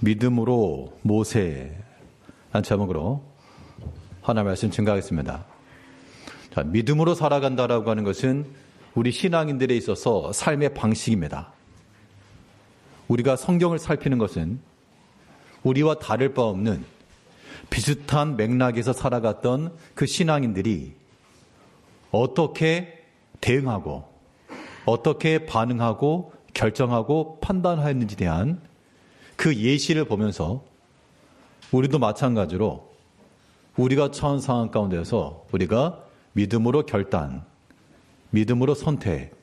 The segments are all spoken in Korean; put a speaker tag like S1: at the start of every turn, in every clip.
S1: 믿음으로 모세 한 제목으로 하나 말씀 증가하겠습니다. 자, 믿음으로 살아간다라고 하는 것은 우리 신앙인들에 있어서 삶의 방식입니다. 우리가 성경을 살피는 것은 우리와 다를 바 없는 비슷한 맥락에서 살아갔던 그 신앙인들이 어떻게 대응하고 어떻게 반응하고 결정하고 판단하였는지 대한 그 예시를 보면서 우리도 마찬가지로 우리가 처한 상황 가운데서 우리가 믿음으로 결단, 믿음으로 선택,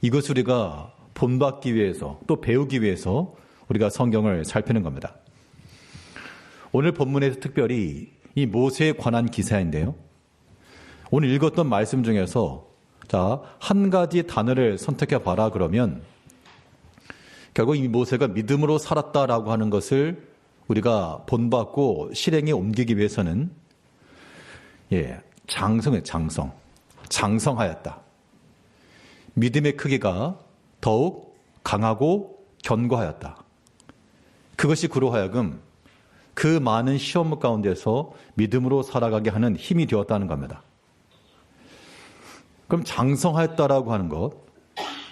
S1: 이것을 우리가 본받기 위해서 또 배우기 위해서 우리가 성경을 살피는 겁니다. 오늘 본문에서 특별히 이 모세에 관한 기사인데요. 오늘 읽었던 말씀 중에서 자, 한 가지 단어를 선택해 봐라 그러면 결국 이 모세가 믿음으로 살았다라고 하는 것을 우리가 본받고 실행에 옮기기 위해서는 예, 장성의 장성. 장성하였다. 믿음의 크기가 더욱 강하고 견고하였다. 그것이 그로 하여금 그 많은 시험 가운데서 믿음으로 살아가게 하는 힘이 되었다는 겁니다. 그럼 장성하였다라고 하는 것,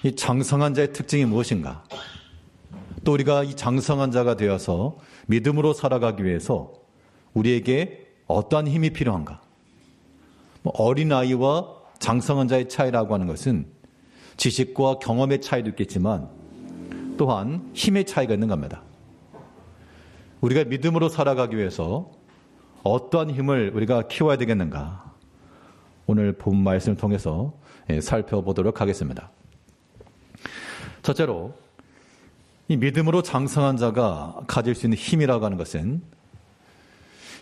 S1: 이 장성한 자의 특징이 무엇인가? 또 우리가 이 장성한 자가 되어서 믿음으로 살아가기 위해서 우리에게 어떠한 힘이 필요한가? 뭐 어린아이와 장성한 자의 차이라고 하는 것은 지식과 경험의 차이도 있겠지만 또한 힘의 차이가 있는 겁니다. 우리가 믿음으로 살아가기 위해서 어떠한 힘을 우리가 키워야 되겠는가? 오늘 본 말씀을 통해서 예, 살펴보도록 하겠습니다. 첫째로 이 믿음으로 장성한 자가 가질 수 있는 힘이라고 하는 것은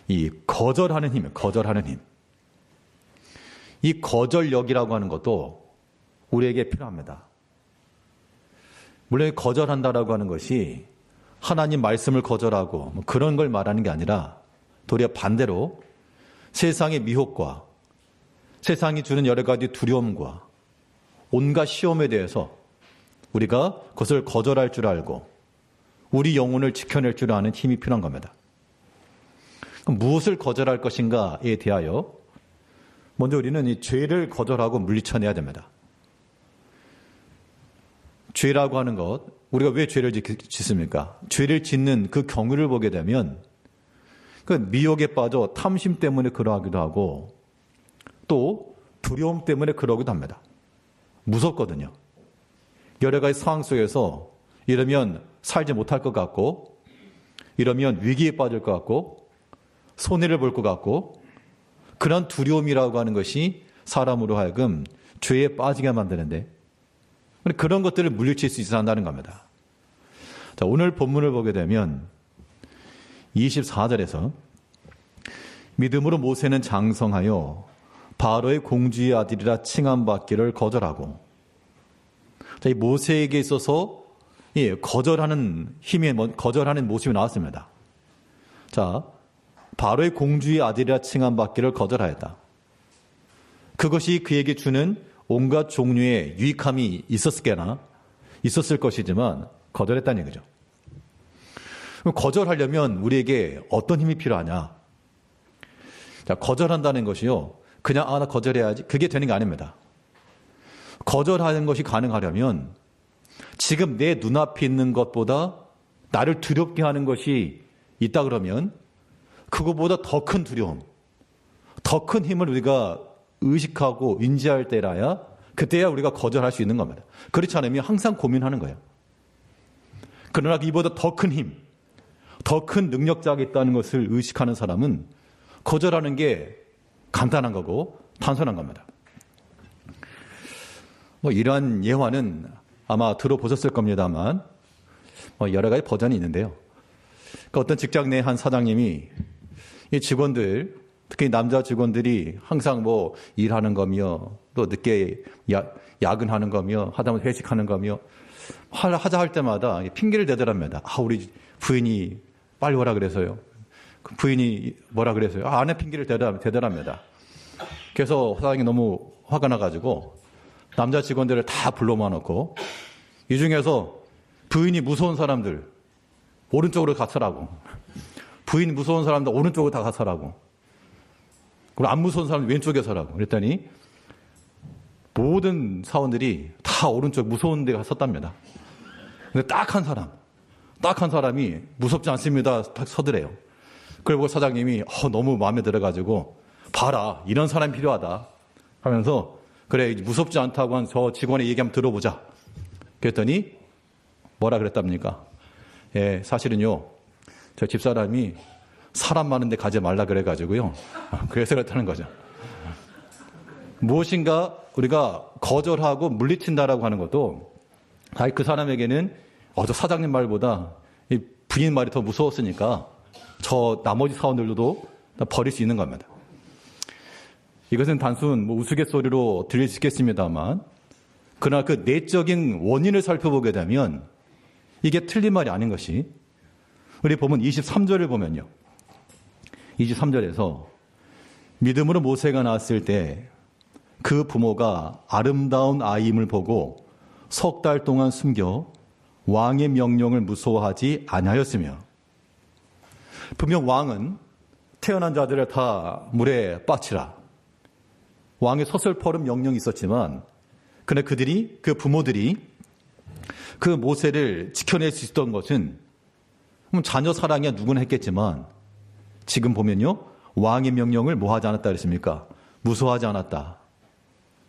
S1: 이 거절하는 힘, 거절하는 힘. 이 거절력이라고 하는 것도 우리에게 필요합니다. 물론 거절한다라고 하는 것이 하나님 말씀을 거절하고 뭐 그런 걸 말하는 게 아니라 도리어 반대로 세상의 미혹과 세상이 주는 여러 가지 두려움과 온갖 시험에 대해서 우리가 그것을 거절할 줄 알고 우리 영혼을 지켜낼 줄 아는 힘이 필요한 겁니다. 무엇을 거절할 것인가에 대하여 먼저 우리는 이 죄를 거절하고 물리쳐내야 됩니다. 죄라고 하는 것, 우리가 왜 죄를 짓습니까? 죄를 짓는 그 경우를 보게 되면 그 미혹에 빠져 탐심 때문에 그러하기도 하고 또 두려움 때문에 그러기도 합니다. 무섭거든요. 여러 가지 상황 속에서 이러면 살지 못할 것 같고, 이러면 위기에 빠질 것 같고, 손해를 볼 것 같고, 그런 두려움이라고 하는 것이 사람으로 하여금 죄에 빠지게 만드는데, 그런 것들을 물리칠 수 있어야 한다는 겁니다. 자, 오늘 본문을 보게 되면 24절에서 믿음으로 모세는 장성하여 바로의 공주의 아들이라 칭함받기를 거절하고 자, 이 모세에게 있어서 예, 거절하는 힘이 거절하는 모습이 나왔습니다. 자, 바로의 공주의 아들이라 칭함 받기를 거절하였다. 그것이 그에게 주는 온갖 종류의 유익함이 있었을게나 있었을 것이지만 거절했다는 얘기죠. 거절하려면 우리에게 어떤 힘이 필요하냐? 자, 거절한다는 것이요. 그냥 아, 나 거절해야지. 그게 되는 게 아닙니다. 거절하는 것이 가능하려면 지금 내 눈앞에 있는 것보다 나를 두렵게 하는 것이 있다 그러면 그것보다 더 큰 두려움, 더 큰 힘을 우리가 의식하고 인지할 때라야 그때야 우리가 거절할 수 있는 겁니다. 그렇지 않으면 항상 고민하는 거예요. 그러나 이보다 더 큰 힘, 더 큰 능력자가 있다는 것을 의식하는 사람은 거절하는 게 간단한 거고 단순한 겁니다. 뭐 이러한 예화는 아마 들어보셨을 겁니다만 뭐 여러 가지 버전이 있는데요. 그 어떤 직장 내 한 사장님이 이 직원들 특히 남자 직원들이 항상 뭐 일하는 거며 또 늦게 야, 야근하는 거며 하다못해 회식하는 거며 하자 할 때마다 핑계를 대더랍니다. 아 우리 부인이 빨리 오라 그래서요. 그 부인이 뭐라 그래서요. 아, 아내 핑계를 대더랍니다. 그래서 사장이 너무 화가 나가지고 남자 직원들을 다 불러 모아놓고 이 중에서 부인이 무서운 사람들 오른쪽으로 가서라고. 부인 무서운 사람들 오른쪽으로 다 가서라고. 그리고 안 무서운 사람 왼쪽에 서라고. 그랬더니 모든 사원들이 다 오른쪽 무서운 데 갔었답니다. 근데 딱 한 사람, 딱 한 사람이 무섭지 않습니다. 딱 서더래요. 그리고 사장님이 어, 너무 마음에 들어가지고 봐라 이런 사람이 필요하다 하면서 그래 무섭지 않다고 한 저 직원의 얘기 한번 들어보자. 그랬더니 뭐라 그랬답니까? 예, 사실은요 저 집사람이 사람 많은데 가지 말라 그래가지고요. 그래서 그렇다는 거죠. 무엇인가 우리가 거절하고 물리친다라고 하는 것도 아이 그 사람에게는 어저 사장님 말보다 이 부인 말이 더 무서웠으니까 저 나머지 사원들도 버릴 수 있는 겁니다. 이것은 단순 뭐 우스갯소리로 들릴 수 있겠습니다만 그러나 그 내적인 원인을 살펴보게 되면 이게 틀린 말이 아닌 것이 우리 보면 23절을 보면요. 23절에서 믿음으로 모세가 나왔을 때 그 부모가 아름다운 아이임을 보고 석 달 동안 숨겨 왕의 명령을 무서워하지 아니하였으며 분명 왕은 태어난 자들을 다 물에 빠치라 왕의 서슬퍼름 명령이 있었지만 그러나 그들이 그 부모들이 그 모세를 지켜낼 수 있었던 것은 자녀 사랑이야 누구나 했겠지만 지금 보면요 왕의 명령을 뭐 하지 않았다 그랬습니까? 무서워하지 않았다.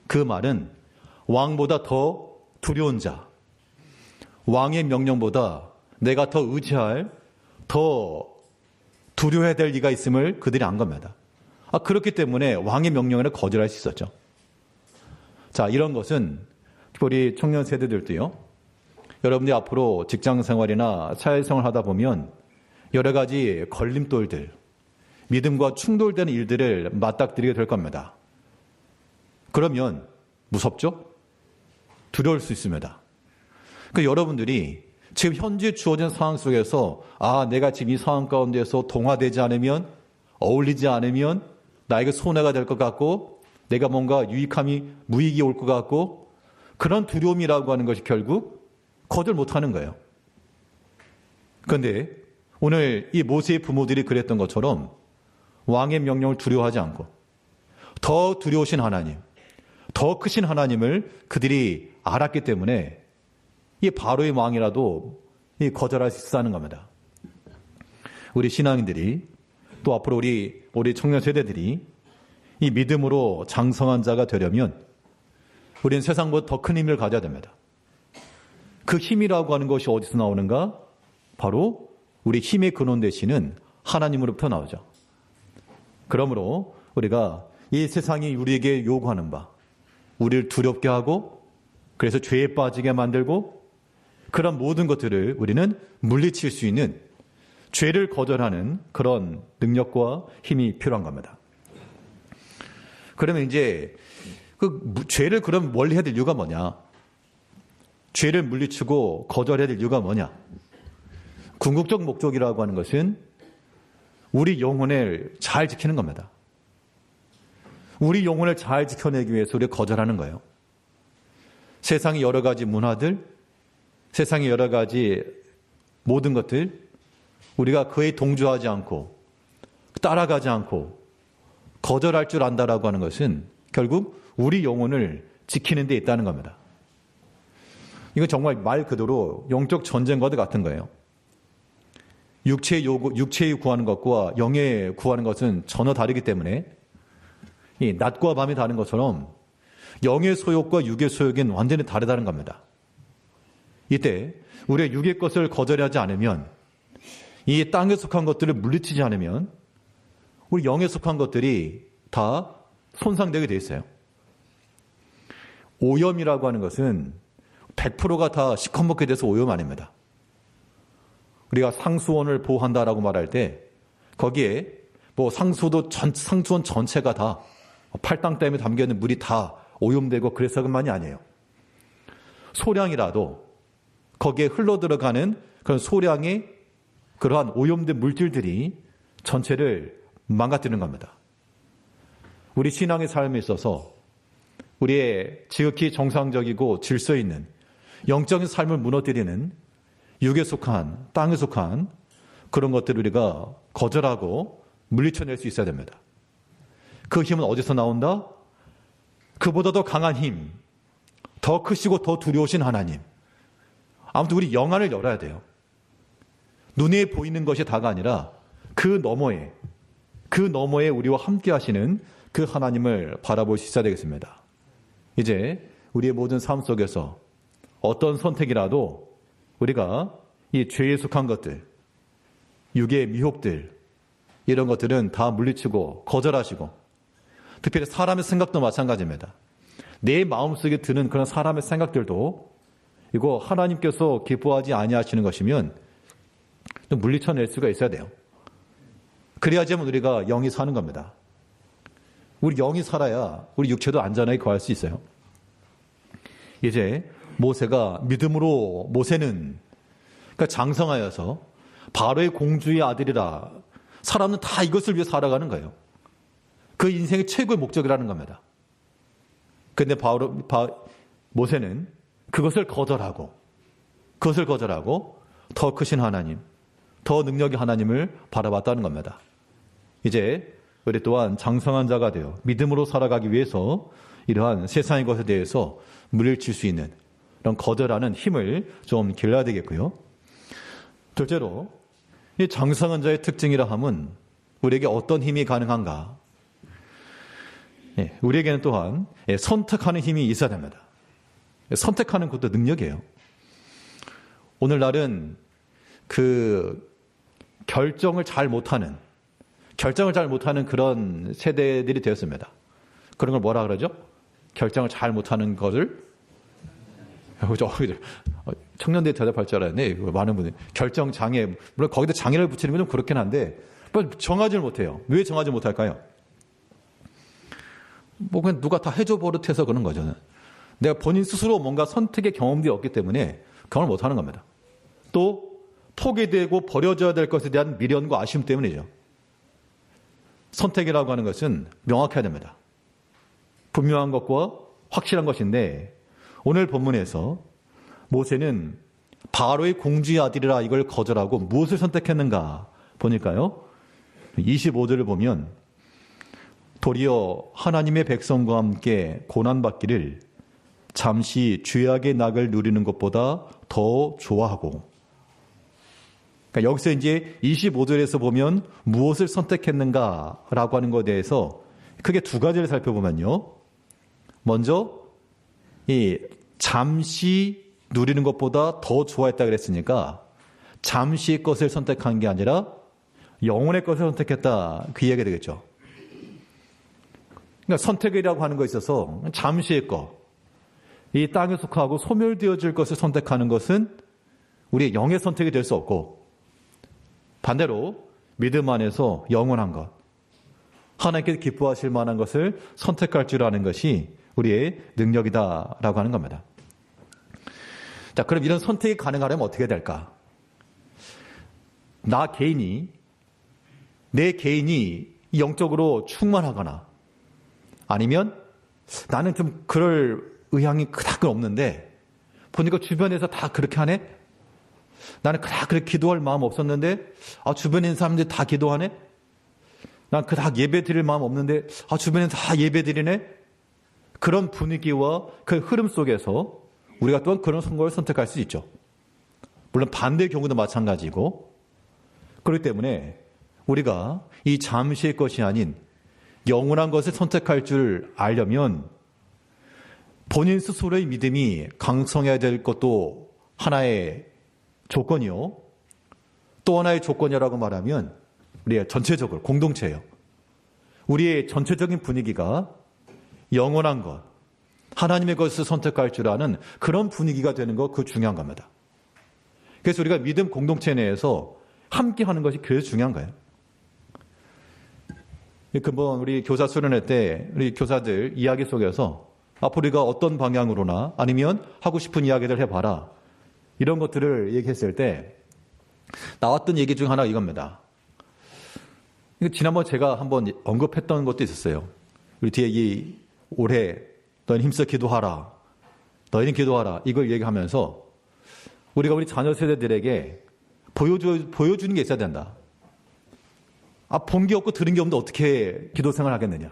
S1: 그 말은 왕보다 더 두려운 자, 왕의 명령보다 내가 더 의지할, 더 두려워해야 될 리가 있음을 그들이 안 겁니다. 아, 그렇기 때문에 왕의 명령을 거절할 수 있었죠. 자, 이런 것은 우리 청년 세대들도요. 여러분들이 앞으로 직장 생활이나 사회생활 하다 보면 여러 가지 걸림돌들, 믿음과 충돌되는 일들을 맞닥뜨리게 될 겁니다. 그러면 무섭죠? 두려울 수 있습니다. 그 여러분들이 지금 현재 주어진 상황 속에서 아 내가 지금 이 상황 가운데서 동화되지 않으면 어울리지 않으면 나에게 손해가 될 것 같고 내가 뭔가 유익함이 무익이 올 것 같고 그런 두려움이라고 하는 것이 결국 거절 못하는 거예요. 그런데 오늘 이 모세의 부모들이 그랬던 것처럼 왕의 명령을 두려워하지 않고 더 두려우신 하나님, 더 크신 하나님을 그들이 알았기 때문에 이 바로의 왕이라도 거절할 수 있다는 겁니다. 우리 신앙인들이 또 앞으로 우리 우리 청년 세대들이 이 믿음으로 장성한 자가 되려면 우리는 세상보다 더 큰 힘을 가져야 됩니다. 그 힘이라고 하는 것이 어디서 나오는가? 바로 우리 힘의 근원 되시는 하나님으로부터 나오죠. 그러므로 우리가 이 세상이 우리에게 요구하는 바, 우리를 두렵게 하고 그래서 죄에 빠지게 만들고 그런 모든 것들을 우리는 물리칠 수 있는 죄를 거절하는 그런 능력과 힘이 필요한 겁니다. 그러면 이제 그 죄를 그럼 멀리 해야 될 이유가 뭐냐? 죄를 물리치고 거절해야 될 이유가 뭐냐? 궁극적 목적이라고 하는 것은 우리 영혼을 잘 지키는 겁니다. 우리 영혼을 잘 지켜내기 위해서 우리가 거절하는 거예요. 세상의 여러 가지 문화들, 세상의 여러 가지 모든 것들, 우리가 그에 동조하지 않고, 따라가지 않고, 거절할 줄 안다라고 하는 것은 결국 우리 영혼을 지키는 데 있다는 겁니다. 이건 정말 말 그대로 영적 전쟁과도 같은 거예요. 육체의 요구, 육체의 구하는 것과 영의 구하는 것은 전혀 다르기 때문에 이 낮과 밤이 다른 것처럼 영의 소욕과 육의 소욕은 완전히 다르다는 겁니다. 이때 우리의 육의 것을 거절하지 않으면 이 땅에 속한 것들을 물리치지 않으면 우리 영에 속한 것들이 다 손상되게 돼 있어요. 오염이라고 하는 것은 100%가 다 시커멓게 돼서 오염 아닙니다. 우리가 상수원을 보호한다라고 말할 때 거기에 뭐 상수도 전, 상수원 전체가 다 팔당 댐에 담겨 있는 물이 다 오염되고 그래서그만이 아니에요. 소량이라도 거기에 흘러 들어가는 그런 소량의 그러한 오염된 물질들이 전체를 망가뜨리는 겁니다. 우리 신앙의 삶에 있어서 우리의 지극히 정상적이고 질서 있는 영적인 삶을 무너뜨리는 육에 속한, 땅에 속한 그런 것들을 우리가 거절하고 물리쳐낼 수 있어야 됩니다. 그 힘은 어디서 나온다? 그보다 더 강한 힘, 더 크시고 더 두려우신 하나님. 아무튼 우리 영안을 열어야 돼요. 눈에 보이는 것이 다가 아니라 그 너머에, 그 너머에 우리와 함께 하시는 그 하나님을 바라볼 수 있어야 되겠습니다. 이제 우리의 모든 삶 속에서 어떤 선택이라도 우리가 이 죄에 속한 것들, 육의 미혹들, 이런 것들은 다 물리치고 거절하시고 특별히 사람의 생각도 마찬가지입니다. 내 마음속에 드는 그런 사람의 생각들도 이거 하나님께서 기뻐하지 아니하시는 것이면 물리쳐낼 수가 있어야 돼요. 그래야지만 우리가 영이 사는 겁니다. 우리 영이 살아야 우리 육체도 안전하게 거할 수 있어요. 이제 모세가 믿음으로 모세는 그러니까 장성하여서 바로의 공주의 아들이라 사람은 다 이것을 위해 살아가는 거예요. 그 인생의 최고의 목적이라는 겁니다. 근데 바로 바, 모세는 그것을 거절하고 그것을 거절하고 더 크신 하나님, 더 능력의 하나님을 바라봤다는 겁니다. 이제 우리 또한 장성한 자가 되어 믿음으로 살아가기 위해서 이러한 세상의 것에 대해서 물리칠 수 있는 이런 거절하는 힘을 좀 길러야 되겠고요. 둘째로 이 장성한 자의 특징이라 함은 우리에게 어떤 힘이 가능한가? 예, 우리에게는 또한 예, 선택하는 힘이 있어야 됩니다. 선택하는 것도 능력이에요. 오늘날은 그 결정을 잘 못하는 결정을 잘 못하는 그런 세대들이 되었습니다. 그런 걸 뭐라 그러죠? 결정을 잘 못하는 것을 어, 청년들이 대답할 줄 알았네. 많은 분들이 결정 장애 물론 거기다 장애를 붙이는 건 좀 그렇긴 한데 뭐 정하지를 못해요. 왜 정하지 못할까요? 뭐 그냥 누가 다 해줘 버릇해서 그런 거죠. 내가 본인 스스로 뭔가 선택의 경험이 없기 때문에 경험을 못하는 겁니다. 또 포기되고 버려져야 될 것에 대한 미련과 아쉬움 때문이죠. 선택이라고 하는 것은 명확해야 됩니다. 분명한 것과 확실한 것인데 오늘 본문에서 모세는 바로의 공주의 아들이라 이걸 거절하고 무엇을 선택했는가 보니까요. 25절을 보면 도리어 하나님의 백성과 함께 고난받기를 잠시 죄악의 낙을 누리는 것보다 더 좋아하고 그러니까 여기서 이제 25절에서 보면 무엇을 선택했는가라고 하는 것에 대해서 크게 두 가지를 살펴보면요. 먼저 이 잠시 누리는 것보다 더 좋아했다 그랬으니까 잠시의 것을 선택한 게 아니라 영혼의 것을 선택했다 그 이야기가 되겠죠. 그러니까 선택이라고 하는 것에 있어서 잠시의 것, 이 땅에 속하고 소멸되어질 것을 선택하는 것은 우리의 영의 선택이 될 수 없고 반대로 믿음 안에서 영원한 것, 하나님께 기뻐하실 만한 것을 선택할 줄 아는 것이 우리의 능력이다라고 하는 겁니다. 자, 그럼 이런 선택이 가능하려면 어떻게 될까? 나 개인이, 내 개인이 영적으로 충만하거나 아니면 나는 좀 그럴 의향이 그닥 없는데 보니까 주변에서 다 그렇게 하네? 나는 그닥 그렇게 기도할 마음 없었는데 아, 주변에 있는 사람들이 다 기도하네? 난 그닥 예배 드릴 마음 없는데 아, 주변에 다 예배 드리네? 그런 분위기와 그 흐름 속에서 우리가 또한 그런 선거를 선택할 수 있죠. 물론 반대의 경우도 마찬가지고 그렇기 때문에 우리가 이 잠시의 것이 아닌 영원한 것을 선택할 줄 알려면 본인 스스로의 믿음이 강성해야 될 것도 하나의 조건이요. 또 하나의 조건이라고 말하면 우리의 전체적으로 공동체예요. 우리의 전체적인 분위기가 영원한 것, 하나님의 것을 선택할 줄 아는 그런 분위기가 되는 거그 중요한 겁니다. 그래서 우리가 믿음 공동체 내에서 함께 하는 것이 그래서 중요한 거예요. 그번 우리 교사 수련회 때 우리 교사들 이야기 속에서 앞으로 우리가 어떤 방향으로나 아니면 하고 싶은 이야기를 해봐라. 이런 것들을 얘기했을 때 나왔던 얘기 중 하나가 이겁니다. 지난번 제가 한번 언급했던 것도 있었어요. 우리 뒤에 이 올해 너희는 힘써 기도하라. 너희는 기도하라. 이걸 얘기하면서 우리가 우리 자녀 세대들에게 보여줘, 보여주는 게 있어야 된다. 아, 본 게 없고 들은 게 없는데 어떻게 기도 생활 하겠느냐.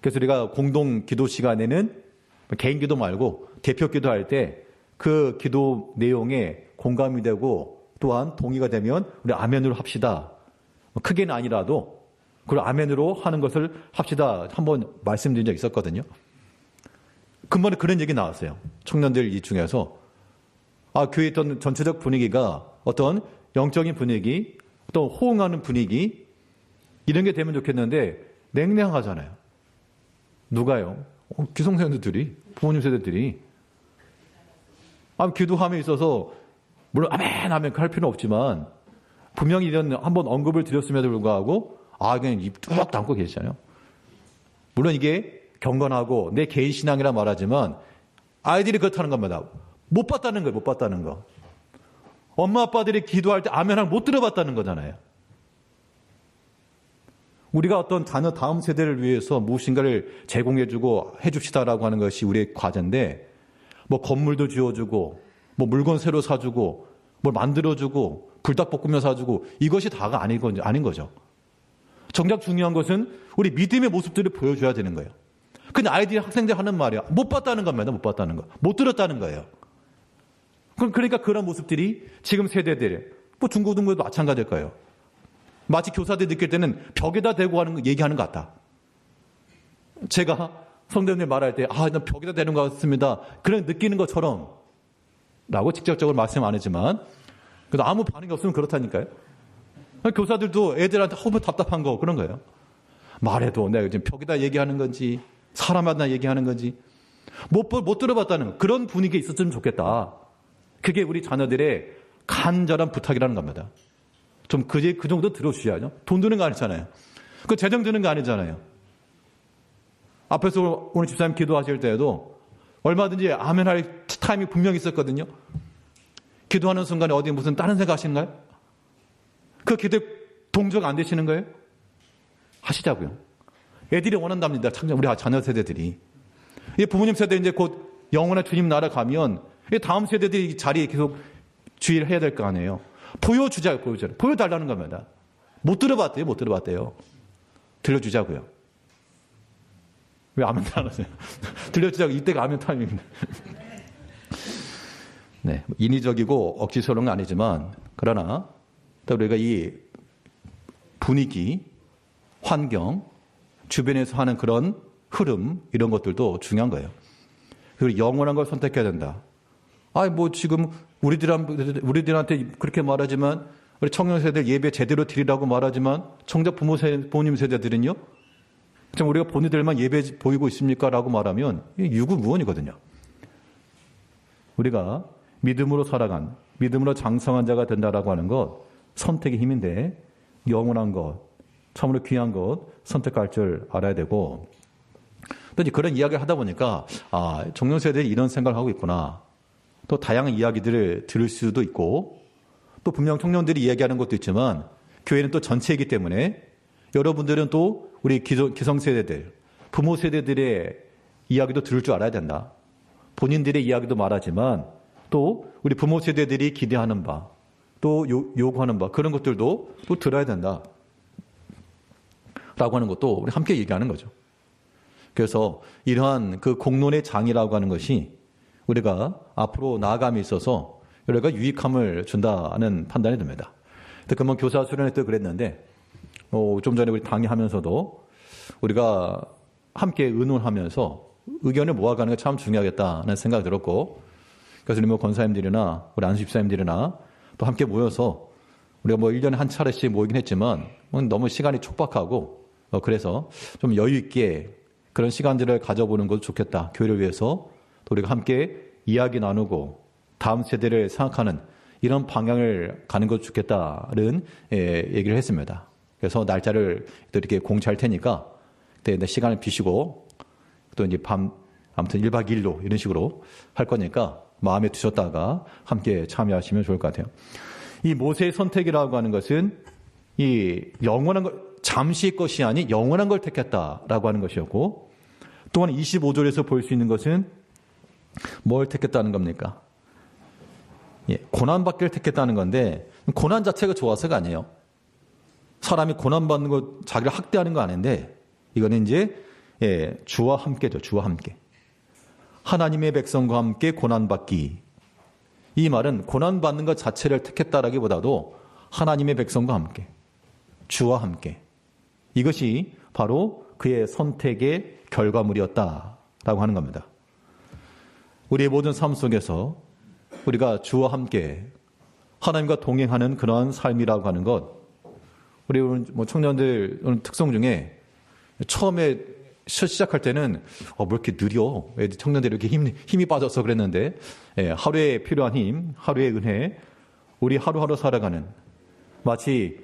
S1: 그래서 우리가 공동 기도 시간에는 개인 기도 말고 대표 기도 할 때 그 기도 내용에 공감이 되고 또한 동의가 되면 우리 아멘으로 합시다. 뭐 크게는 아니라도 그리고 아멘으로 하는 것을 합시다. 한번 말씀드린 적 있었거든요. 근본에 그런 얘기 나왔어요. 청년들 이 중에서 아, 교회 있던 전체적 분위기가 어떤 영적인 분위기, 또 호응하는 분위기 이런 게 되면 좋겠는데 냉랭하잖아요. 누가요? 어, 기성세대들이 부모님 세대들이 아, 기도함에 있어서 물론 아멘 아멘 할 필요는 없지만 분명히 이런 한번 언급을 드렸음에도 불구하고 아 그냥 입 뚝 담고 계시잖아요. 물론 이게 경건하고 내 개인 신앙이라 말하지만 아이들이 그렇다는 겁니다. 못 봤다는 거예요. 못 봤다는 거. 엄마 아빠들이 기도할 때 아멘을 못 들어봤다는 거잖아요. 우리가 어떤 자녀 다음 세대를 위해서 무엇인가를 제공해주고 해줍시다라고 하는 것이 우리의 과제인데 뭐 건물도 지어주고 뭐 물건 새로 사주고 뭘 만들어주고 불닭볶음면 사주고 이것이 다가 아닌, 거, 아닌 거죠. 정작 중요한 것은 우리 믿음의 모습들을 보여줘야 되는 거예요. 근데 아이들이 학생들 하는 말이야. 못 봤다는 겁니다. 못 봤다는 거. 못 들었다는 거예요. 그럼 그러니까 그런 모습들이 지금 세대들, 뭐 중고등부도 마찬가지일 거예요. 마치 교사들이 느낄 때는 벽에다 대고 하는 얘기하는 것 같다. 제가 성대님 말할 때, 아, 난 벽에다 대는 것 같습니다. 그런 느끼는 것처럼, 라고 직접적으로 말씀 안 했지만, 그래도 아무 반응이 없으면 그렇다니까요. 교사들도 애들한테 허무 답답한 거, 그런 거예요. 말해도 내가 지금 벽에다 얘기하는 건지, 사람마다 얘기하는 건지, 못, 못 들어봤다는 거. 그런 분위기 있었으면 좋겠다. 그게 우리 자녀들의 간절한 부탁이라는 겁니다. 좀 그, 그 정도 들어주셔야죠. 돈 드는 거 아니잖아요. 그 재정 드는 거 아니잖아요. 앞에서 오늘 집사님 기도하실 때에도 얼마든지 아멘 할 타임이 분명히 있었거든요. 기도하는 순간에 어디 무슨 다른 생각 하시는가요? 그 기도 동조가 안 되시는 거예요? 하시자고요. 애들이 원한답니다. 우리 자녀 세대들이. 부모님 세대 이제 곧 영원한 주님 나라 가면 다음 세대들이 자리에 계속 주의를 해야 될 거 아니에요. 보여주자, 보여주자. 보여달라는 겁니다. 못 들어봤대요, 못 들어봤대요. 들려주자고요. 왜 아멘 안 하세요? 들려주자고 이때가 아멘 타임입니다. 네, 인위적이고 억지스러운 건 아니지만 그러나 또 우리가 이 분위기, 환경, 주변에서 하는 그런 흐름 이런 것들도 중요한 거예요. 그리고 영원한 걸 선택해야 된다. 아이, 뭐 지금 우리들한테, 우리들한테 그렇게 말하지만 우리 청년 세대 예배 제대로 드리라고 말하지만 정작 부모 세, 부모님 세대들은요? 좀 우리가 본인들만 예배 보이고 있습니까? 라고 말하면 유구무원이거든요. 우리가 믿음으로 살아간, 믿음으로 장성한 자가 된다라고 하는 것, 선택의 힘인데, 영원한 것, 참으로 귀한 것 선택할 줄 알아야 되고, 또 이제 그런 이야기를 하다 보니까, 아, 청년 세대들이 이런 생각을 하고 있구나. 또 다양한 이야기들을 들을 수도 있고 또 분명 청년들이 이야기하는 것도 있지만 교회는 또 전체이기 때문에 여러분들은 또 우리 기성 세대들, 부모 세대들의 이야기도 들을 줄 알아야 된다. 본인들의 이야기도 말하지만 또 우리 부모 세대들이 기대하는 바, 또 요구하는 바, 그런 것들도 또 들어야 된다. 라고 하는 것도 우리 함께 얘기하는 거죠. 그래서 이러한 그 공론의 장이라고 하는 것이 우리가 앞으로 나아감에 있어서 여러 가지 유익함을 준다는 판단이 듭니다. 금방 교사 수련회 때 그랬는데 어, 좀 전에 우리 강의하면서도 우리가 함께 의논하면서 의견을 모아가는 게 참 중요하겠다는 생각이 들었고 그래서 우리 뭐 권사님들이나 우리 안수 집사님들이나 또 함께 모여서 우리가 뭐 1년에 한 차례씩 모이긴 했지만 뭐 너무 시간이 촉박하고 어, 그래서 좀 여유 있게 그런 시간들을 가져보는 것도 좋겠다. 교회를 위해서 또 우리가 함께 이야기 나누고 다음 세대를 생각하는 이런 방향을 가는 것 좋겠다는 예, 얘기를 했습니다. 그래서 날짜를 또 이렇게 공지할 테니까 그때 시간을 비시고 또 이제 밤 아무튼 1박 2일로 이런 식으로 할 거니까 마음에 드셨다가 함께 참여하시면 좋을 것 같아요. 이 모세의 선택이라고 하는 것은 이 영원한 걸 잠시의 것이 아닌 영원한 걸 택했다라고 하는 것이었고 또한 25절에서 볼 수 있는 것은 뭘 택했다는 겁니까? 예, 고난받기를 택했다는 건데 고난 자체가 좋아서가 아니에요. 사람이 고난받는 것, 자기를 학대하는 거 아닌데 이거는 이제 예, 주와 함께죠. 주와 함께. 하나님의 백성과 함께 고난받기. 이 말은 고난받는 것 자체를 택했다라기보다도 하나님의 백성과 함께, 주와 함께. 이것이 바로 그의 선택의 결과물이었다라고 하는 겁니다. 우리의 모든 삶 속에서 우리가 주와 함께 하나님과 동행하는 그러한 삶이라고 하는 것, 우리 뭐 청년들 특성 중에 처음에 시작할 때는 어, 뭐 이렇게 느려? 왜 청년들이 이렇게 힘, 힘이 빠져서 그랬는데 예, 하루에 필요한 힘, 하루의 은혜, 우리 하루하루 살아가는 마치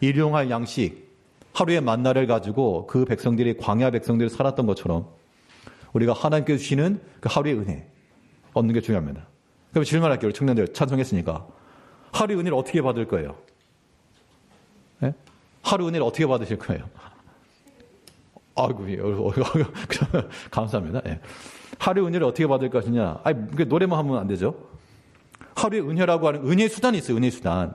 S1: 일용할 양식, 하루의 만나를 가지고 그 백성들이 광야 백성들이 살았던 것처럼 우리가 하나님께 주시는 그 하루의 은혜 얻는 게 중요합니다. 그럼 질문할게요. 우리 청년들 찬송했으니까. 하루의 은혜를 어떻게 받을 거예요? 네? 하루 은혜를 어떻게 받으실 거예요? 아이고, 예, 감사합니다. 예. 하루 은혜를 어떻게 받을 것이냐? 아니, 노래만 하면 안 되죠. 하루의 은혜라고 하는 은혜의 수단이 있어요, 은혜의 수단.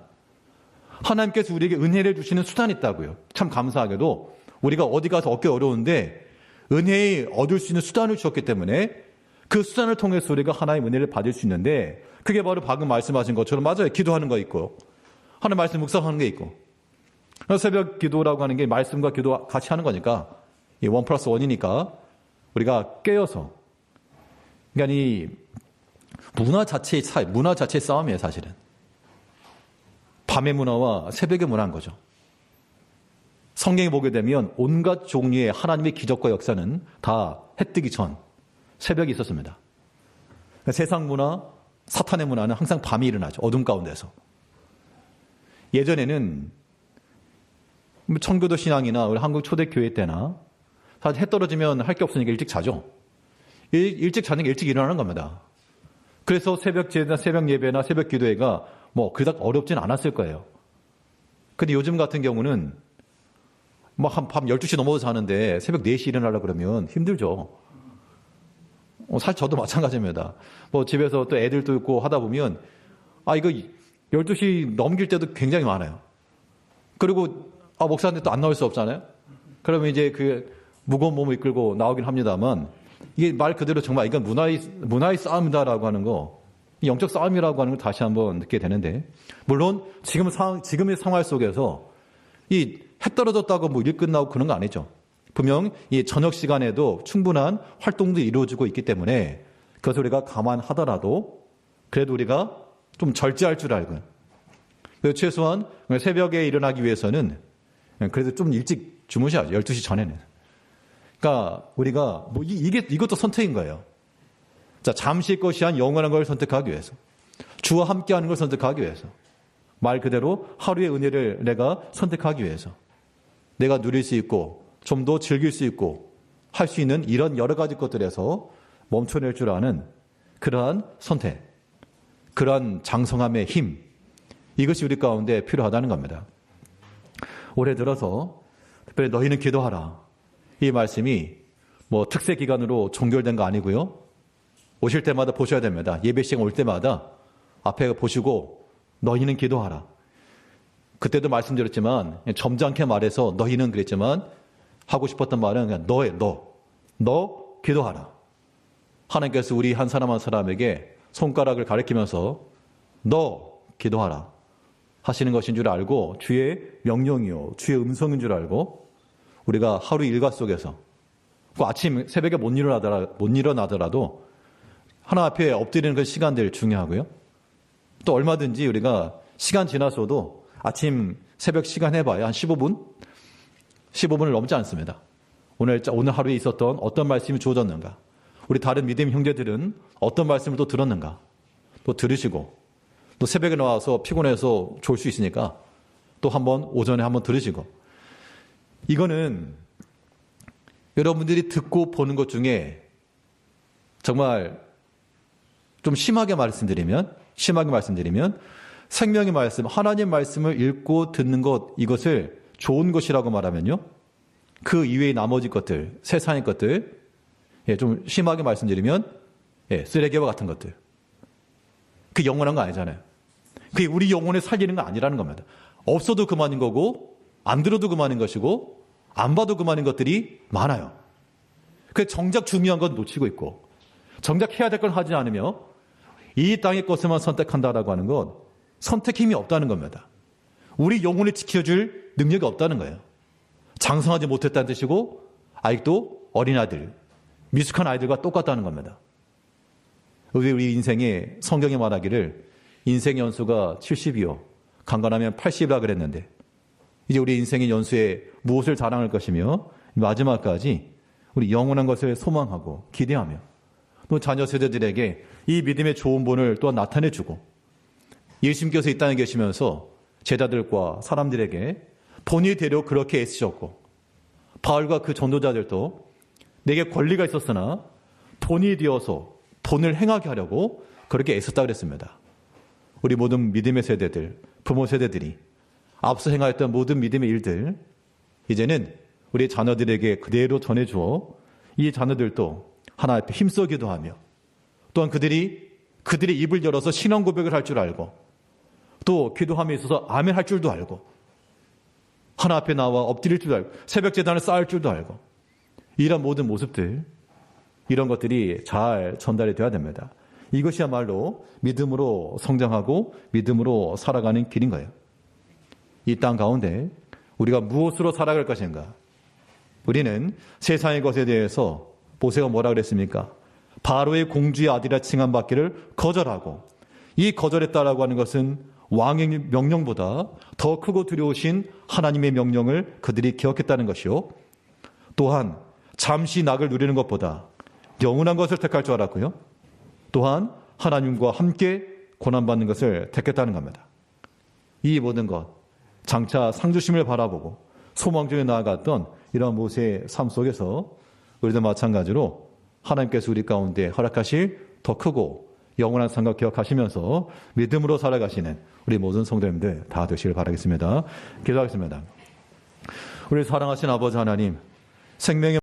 S1: 하나님께서 우리에게 은혜를 주시는 수단이 있다고요. 참 감사하게도 우리가 어디 가서 얻기 어려운데 은혜에 얻을 수 있는 수단을 주셨기 때문에 그 수단을 통해서 우리가 하나의 은혜를 받을 수 있는데 그게 바로 방금 말씀하신 것처럼 맞아요. 기도하는 거 있고 하나님 말씀 묵상하는 게 있고 새벽 기도라고 하는 게 말씀과 기도 같이 하는 거니까 원 플러스 원이니까 우리가 깨어서 그러니까 이 문화 자체의 차이, 문화 자체의 싸움이에요, 사실은. 밤의 문화와 새벽의 문화인 거죠. 성경에 보게 되면 온갖 종류의 하나님의 기적과 역사는 다 해뜨기 전 새벽이 있었습니다. 그러니까 세상 문화, 사탄의 문화는 항상 밤이 일어나죠. 어둠 가운데서. 예전에는 청교도 신앙이나 우리 한국 초대교회 때나 사실 해 떨어지면 할 게 없으니까 일찍 자죠. 일, 찍 자는 게 일찍 일어나는 겁니다. 그래서 새벽 제나 새벽 예배나 새벽 기도회가 뭐 그닥 어렵진 않았을 거예요. 근데 요즘 같은 경우는 뭐 한 밤 12시 넘어서 자는데 새벽 4시 일어나려 그러면 힘들죠. 어, 사실 저도 마찬가지입니다. 뭐 집에서 또 애들도 있고 하다 보면 아 이거 12시 넘길 때도 굉장히 많아요. 그리고 아 목사한테 또안 나올 수 없잖아요. 그러면 이제 그 무거운 몸을 이끌고 나오긴 합니다만 이게 말 그대로 정말 이건 문화의 문화의 싸움이다라고 하는 거 영적 싸움이라고 하는 걸 다시 한번 느끼게 되는데 물론 지금 상 지금의 상황 속에서 이 해 떨어졌다고 뭐 일 끝나고 그런 거 아니죠. 분명 이 저녁 시간에도 충분한 활동도 이루어지고 있기 때문에 그것을 우리가 감안하더라도 그래도 우리가 좀 절제할 줄 알고 최소한 새벽에 일어나기 위해서는 그래도 좀 일찍 주무셔야죠. 12시 전에는. 그러니까 우리가 뭐 이게 이것도 선택인 거예요. 자, 잠시의 것이 한 영원한 걸 선택하기 위해서. 주와 함께 하는 걸 선택하기 위해서. 말 그대로 하루의 은혜를 내가 선택하기 위해서. 내가 누릴 수 있고 좀 더 즐길 수 있고 할 수 있는 이런 여러 가지 것들에서 멈춰낼 줄 아는 그러한 선택, 그러한 장성함의 힘, 이것이 우리 가운데 필요하다는 겁니다. 올해 들어서 특별히 너희는 기도하라. 이 말씀이 뭐 특세 기간으로 종결된 거 아니고요. 오실 때마다 보셔야 됩니다. 예배 시간 올 때마다 앞에 보시고 너희는 기도하라. 그때도 말씀드렸지만 점잖게 말해서 너희는 그랬지만 하고 싶었던 말은 그냥 너의 너. 너 기도하라. 하나님께서 우리 한 사람 한 사람에게 손가락을 가리키면서 너 기도하라. 하시는 것인 줄 알고 주의 명령이요. 주의 음성인 줄 알고 우리가 하루 일과 속에서 그 아침 새벽에 못 일어나더라 못 일어나더라도 하나 앞에 엎드리는 그 시간들 중요하고요. 또 얼마든지 우리가 시간 지나서도 아침 새벽 시간 해봐야 한 15분? 15분을 넘지 않습니다. 오늘, 오늘 하루에 있었던 어떤 말씀이 주어졌는가? 우리 다른 믿음 형제들은 어떤 말씀을 또 들었는가? 또 들으시고, 또 새벽에 나와서 피곤해서 졸 수 있으니까 또 한번 오전에 한번 들으시고, 이거는 여러분들이 듣고 보는 것 중에 정말 좀 심하게 말씀드리면, 심하게 말씀드리면, 생명의 말씀, 하나님 말씀을 읽고 듣는 것, 이것을 좋은 것이라고 말하면요. 그 이외의 나머지 것들, 세상의 것들, 예, 좀 심하게 말씀드리면, 예, 쓰레기와 같은 것들. 그 영원한 거 아니잖아요. 그게 우리 영혼을 살리는 건 아니라는 겁니다. 없어도 그만인 거고, 안 들어도 그만인 것이고, 안 봐도 그만인 것들이 많아요. 그 정작 중요한 건 놓치고 있고, 정작 해야 될 건 하지 않으며, 이 땅의 것을만 선택한다라고 하는 건 선택 힘이 없다는 겁니다. 우리 영혼을 지켜줄 능력이 없다는 거예요. 장성하지 못했다는 뜻이고, 아직도 어린아이들, 미숙한 아이들과 똑같다는 겁니다. 우리, 인생에 성경이 말하기를 인생 연수가 70이요. 강간하면 80이라 그랬는데, 이제 우리 인생의 연수에 무엇을 자랑할 것이며, 마지막까지 우리 영원한 것을 소망하고 기대하며, 또 자녀 세대들에게 이 믿음의 좋은 본을 또한 나타내주고, 예수님께서 이 땅에 계시면서 제자들과 사람들에게 본이 되려 그렇게 애쓰셨고, 바울과 그 전도자들도 내게 권리가 있었으나 본이 되어서 본을 행하게 하려고 그렇게 애썼다 그랬습니다. 우리 모든 믿음의 세대들, 부모 세대들이 앞서 행하였던 모든 믿음의 일들, 이제는 우리 자녀들에게 그대로 전해주어 이 자녀들도 하나 앞에 힘써 기도하며 또한 그들이 그들의 입을 열어서 신앙 고백을 할 줄 알고 또 기도함에 있어서 아멘 할 줄도 알고 하나 앞에 나와 엎드릴 줄도 알고 새벽 재단을 쌓을 줄도 알고 이런 모든 모습들 이런 것들이 잘 전달이 돼야 됩니다. 이것이야말로 믿음으로 성장하고 믿음으로 살아가는 길인 거예요. 이 땅 가운데 우리가 무엇으로 살아갈 것인가? 우리는 세상의 것에 대해서 모세가 뭐라 그랬습니까? 바로의 공주의 아들이라 칭함받기를 거절하고 이 거절했다라고 하는 것은 왕의 명령보다 더 크고 두려우신 하나님의 명령을 그들이 기억했다는 것이요. 또한 잠시 낙을 누리는 것보다 영원한 것을 택할 줄 알았고요. 또한 하나님과 함께 고난받는 것을 택했다는 겁니다. 이 모든 것, 장차 상주심을 바라보고 소망 중에 나아갔던 이런 모세의 삶 속에서 우리도 마찬가지로 하나님께서 우리 가운데 허락하실 더 크고 영원한 생각 기억하시면서 믿음으로 살아가시는 우리 모든 성도님들 다 되시길 바라겠습니다. 기도하겠습니다. 우리 사랑하신 아버지 하나님, 생명의